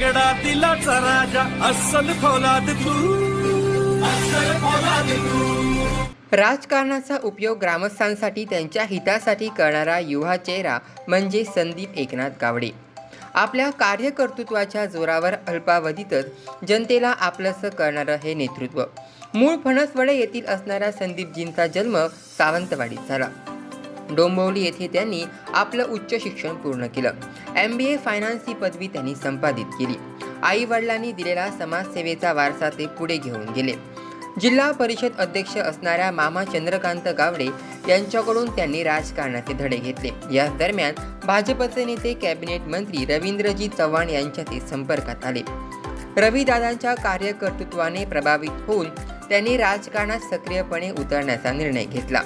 लंगडा दिलाचा राजा अस्सल फौलाद तू अस्सल फौलाद तू. राजकारणाचा उपयोग ग्रामस्थांसाठी त्यांच्या हितासाठी करणारा युवा चेहरा म्हणजे संदीप एकनाथ गावडे. आपल्या कार्यकर्तृत्वाच्या जोरावर अल्पावधीतच जनतेला आपलंसं करणारं हे नेतृत्व. मूळ फणसवडे येथील असणाऱ्या संदीपजींचा जन्म सावंतवाडीत झाला. डोंबिवली येथे त्यांनी आपलं उच्च शिक्षण पूर्ण केलं. एम बी ए फायनान्स ही पदवी त्यांनी संपादित केली. आई वडिलांनी दिलेला समाजसेवेचा वारसा ते पुढे घेऊन गेले. जिल्हा परिषद अध्यक्ष असणाऱ्या मामा चंद्रकांत गावडे यांच्याकडून त्यांनी राजकारणाचे धडे घेतले. याच दरम्यान भाजपचे नेते कॅबिनेट मंत्री रवींद्रजी चव्हाण यांच्या ते संपर्कात आले. रवीदादांच्या कार्यकर्तृत्वाने प्रभावित होऊन त्यांनी राजकारणात सक्रियपणे उतरण्याचा निर्णय घेतला.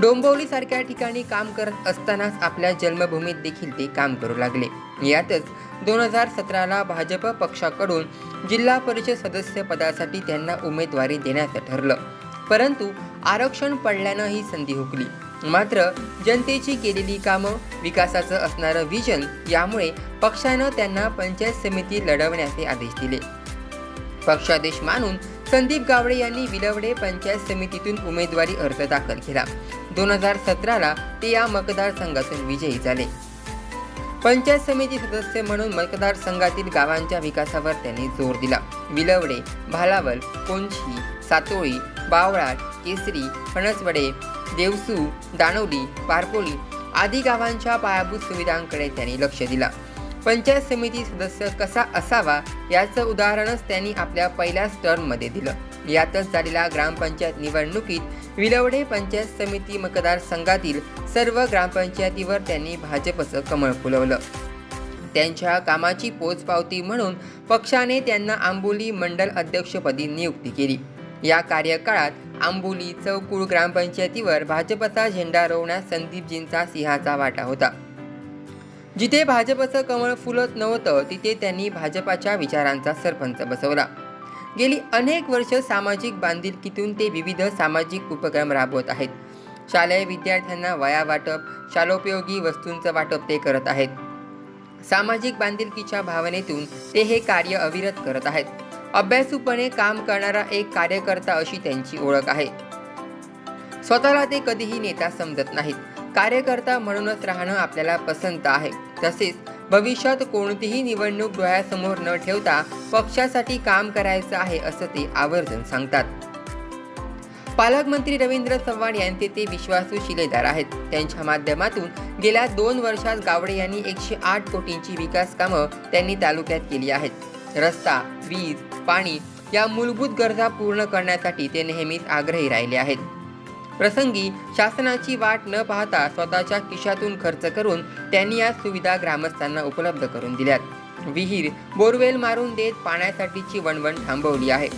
डोंबिवलीसारख्या ठिकाणी काम करत असतानाच आपल्या जन्मभूमीत देखील ते काम करू लागले. यातच दोन हजार सतराला भाजप पक्षाकडून जिल्हा परिषद सदस्य पदासाठी त्यांना उमेदवारी देण्याचं ठरलं. परंतु आरक्षण पडल्यानं ही संधी हुकली. मात्र जनतेची केलेली कामं विकासाचं असणारं विजन यामुळे पक्षानं त्यांना पंचायत समिती लढवण्याचे आदेश दिले. पक्षादेश मानून संदीप गावडे यांनी विलवडे पंचायत समितीतून उमेदवारी अर्ज दाखल केला. दोन हजार सतराला ते या मतदारसंघातून विजयी झाले. पंचायत समिती सदस्य म्हणून मतदारसंघातील गावांच्या विकासावर त्यांनी जोर दिला. विलवडे भालावल कोंची सातोळी बावळाट केसरी फणसवडे देवसू दानवली पारपोली आदी गावांच्या पायाभूत सुविधांकडे त्यांनी लक्ष दिला. पंचायत समिती सदस्य कसा असावा याचं उदाहरणच त्यांनी आपल्या पहिल्याच टर्ममध्ये दिलं. यातच झालेल्या ग्रामपंचायत निवडणुकीत विलवडे पंचायत समिती मतदारसंघातील सर्व ग्रामपंचायतीवर त्यांनी भाजपचं कमळ फुलवलं. त्यांच्या कामाची पोचपावती म्हणून पक्षाने त्यांना आंबोली मंडल अध्यक्षपदी नियुक्ती केली. या कार्यकाळात आंबोली चौकूळ ग्रामपंचायतीवर भाजपचा झेंडा रोवण्यास संदीपजींचा सिंहाचा वाटा होता. जिथे भाजपचं कमळ फुलत नव्हतं तिथे त्यांनी भाजपाच्या विचारांचा सरपंच बसवला. गेली अनेक वर्ष सामाजिक बांधिलकीतून ते विविध सामाजिक उपक्रम राबवत आहेत. शालेय विद्यार्थ्यांना वया वाटप शालोपयोगी वस्तूंचं वाटप ते करत आहेत. सामाजिक बांधिलकीच्या भावनेतून ते हे कार्य अविरत करत आहेत. अभ्यासूपणे काम करणारा एक कार्यकर्ता अशी त्यांची ओळख आहे. स्वतःला ते कधीही नेता समजत नाहीत. कार्यकर्ता म्हणूनच राहणं आपल्याला पसंत आहे. तसेच भविष्यात कोणतीही निवडणूक डोळ्यासमोर न ठेवता पक्षासाठी काम करायचं आहे असं ते आवर्जून सांगतात. पालकमंत्री रवींद्र चव्हाण यांचे ते विश्वासू शिलेदार आहेत. त्यांच्या माध्यमातून गेल्या दोन वर्षात गावडे यांनी एकशे आठ कोटींची विकास कामं त्यांनी तालुक्यात केली आहेत. रस्ता वीज पाणी या मूलभूत गरजा पूर्ण करण्यासाठी ते नेहमीच आग्रही राहिले आहेत. प्रसंगी शासनाची वाट न पाहता स्वतःच्या खिशातून खर्च करून त्यांनी या सुविधा ग्रामस्थांना उपलब्ध करून दिल्यात. विहीर बोरवेल मारून देत पाण्यासाठीची वणवण थांबवली आहे.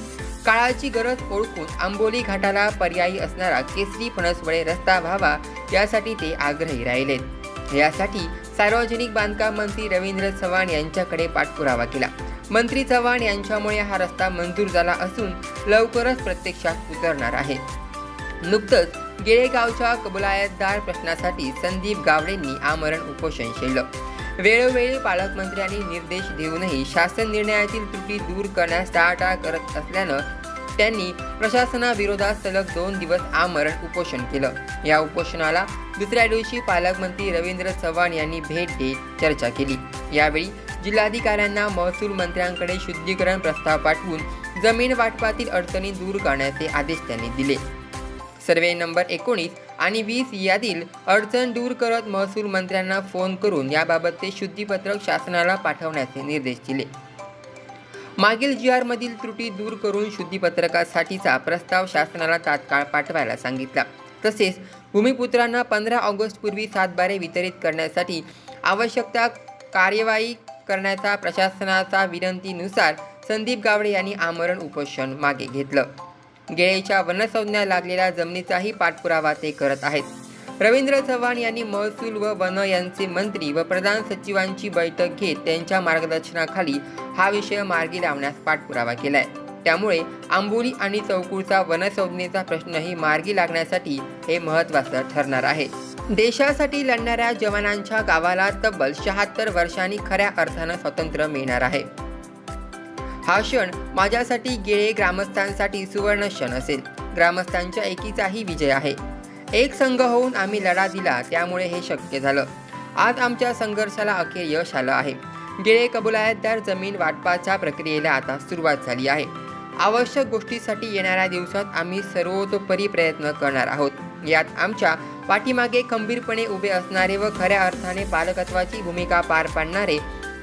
काळाची गरज ओळखून आंबोली घाटाला पर्यायी असणारा केसरी फणसवडे रस्ता व्हावा यासाठी ते आग्रही राहिलेत यासाठी सार्वजनिक बांधकाम मंत्री रवींद्र चव्हाण यांच्याकडे पाठपुरावा केला. मंत्री चव्हाण यांच्यामुळे हा रस्ता मंजूर झाला असून लवकरच प्रत्यक्षात उतरणार आहे. नुकतंच गेळेगावच्या कबुलायतदार प्रश्नासाठी संदीप गावडेंनी आमरण उपोषण केलं. वेळोवेळी पालकमंत्र्यांनी निर्देश देऊनही शासन निर्णयातील त्रुटी दूर करण्यास टाळाटाळ करत असल्यानं त्यांनी प्रशासनाविरोधात सलग दोन दिवस आमरण उपोषण केलं. या उपोषणाला दुसऱ्या दिवशी पालकमंत्री रवींद्र चव्हाण यांनी भेट देत चर्चा केली. यावेळी जिल्हाधिकाऱ्यांना महसूल मंत्र्यांकडे शुद्धीकरण प्रस्ताव पाठवून जमीन वाटपातील अडचणी दूर करण्याचे आदेश त्यांनी दिले. सर्वे नंबर एकोणीस आणि वीस यातील अडचण दूर करत महसूल मंत्र्यांना फोन करून याबाबतचे शुद्धीपत्रक शासनाला पाठवण्याचे निर्देश दिले. मागील जी आरमधील त्रुटी दूर करून शुद्धीपत्रकासाठीचा प्रस्ताव शासनाला तात्काळ पाठवायला सांगितला. तसेच भूमिपुत्रांना पंधरा ऑगस्टपूर्वी सातबारे वितरित करण्यासाठी आवश्यकता कार्यवाही करण्याचा प्रशासनाचा विनंतीनुसार संदीप गावडे यांनी आमरण उपोषण मागे घेतलं. गेळेच्या वनसंज्ञा लागलेल्या जमिनीचाही पाठपुरावा ते करत आहेत. रवींद्र चव्हाण यांनी महसूल व वन यांचे मंत्री व प्रधान सचिवांची बैठक घेत त्यांच्या मार्गदर्शनाखाली हा विषय मार्गी लावण्यास पाठपुरावा केलाय. त्यामुळे आंबोली आणि चौकूरचा वनसंज्ञेचा प्रश्नही मार्गी लागण्यासाठी हे महत्त्वाचं ठरणार आहे. देशासाठी लढणाऱ्या जवानांच्या गावाला तब्बल शहात्तर वर्षांनी खऱ्या अर्थानं स्वातंत्र्य मिळणार आहे. हा क्षण माझ्यासाठी गेळे ग्रामस्थांसाठी सुवर्ण क्षण असेल. ग्रामस्थांच्या एकीचाही विजय आहे. एक संघ होऊन आम्ही लढा दिला त्यामुळे हे शक्य झालं. आज आमच्या संघर्षाला अखेर यश आलं आहे. गेळे कबुलायतदार जमीन वाटपाच्या प्रक्रियेला आता सुरुवात झाली आहे. आवश्यक गोष्टीसाठी येणाऱ्या दिवसात आम्ही सर्वतोपरी प्रयत्न करणार आहोत. यात आमच्या पाठीमागे खंबीरपणे उभे असणारे व खऱ्या अर्थाने पालकत्वाची भूमिका पार पाडणारे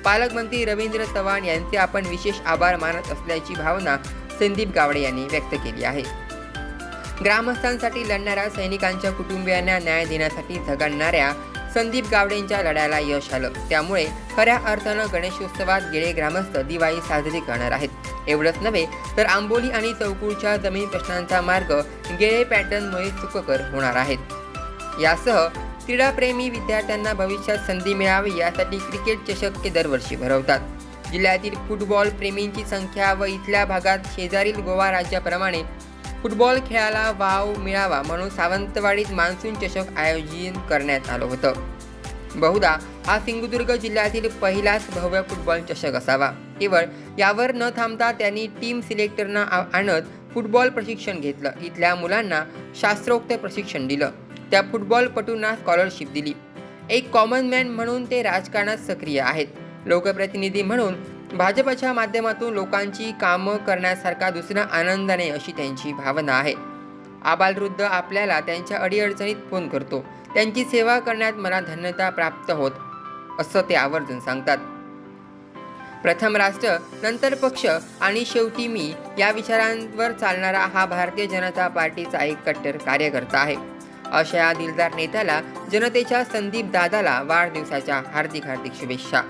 पालकमंत्री रवींद्र चव्हाण यांचे आपण विशेष आभार मानत असल्याची भावना संदीप गावडे यांनी व्यक्त केली आहे. ग्रामस्थांसाठी लढणाऱ्या सैनिकांच्या कुटुंबियांना न्याय देण्यासाठी झगडणाऱ्या संदीप गावडेंच्या लढ्याला यश आलं. त्यामुळे खऱ्या अर्थानं गणेशोत्सवात गेले ग्रामस्थ दिवाळी साजरी करणार आहेत. एवढंच नव्हे तर आंबोली आणि चौकूरच्या जमीन प्रश्नांचा मार्ग गेळे पॅटर्नमुळे सुखकर होणार आहेत. यासह क्रीडाप्रेमी विद्यार्थ्यांना भविष्यात संधी मिळावी यासाठी क्रिकेट चषक ते दरवर्षी भरवतात. जिल्ह्यातील फुटबॉल प्रेमींची संख्या व इथल्या भागात शेजारील गोवा राज्याप्रमाणे फुटबॉल खेळाला वाव मिळावा म्हणून सावंतवाडीत मान्सून चषक आयोजन करण्यात आलं होतं. बहुधा हा सिंधुदुर्ग जिल्ह्यातील पहिलाच भव्य फुटबॉल चषक असावा. केवळ यावर न थांबता त्यांनी टीम सिलेक्टरना आ- आणत फुटबॉल प्रशिक्षण घेतलं. इथल्या मुलांना शास्त्रोक्त प्रशिक्षण दिलं. त्या फुटबॉलपटूंना स्कॉलरशिप दिली. एक कॉमन मॅन म्हणून ते राजकारणात सक्रिय आहेत. लोकप्रतिनिधी म्हणून भाजपच्या माध्यमातून लोकांची कामं करण्यासारखा दुसरा आनंद नाही अशी त्यांची भावना आहे. आबालवृद्ध आपल्याला त्यांच्या अडीअडचणीत फोन करतो. त्यांची सेवा करण्यात मला धन्यता प्राप्त होत असं ते आवर्जून सांगतात. प्रथम राष्ट्र नंतर पक्ष आणि शेवटी मी या विचारांवर चालणारा हा भारतीय जनता पार्टीचा एक कट्टर कार्यकर्ता आहे. अशा या दिलदार नेत्याला जनतेच्या संदीप दादाला वाढदिवसाच्या हार्दिक हार्दिक शुभेच्छा.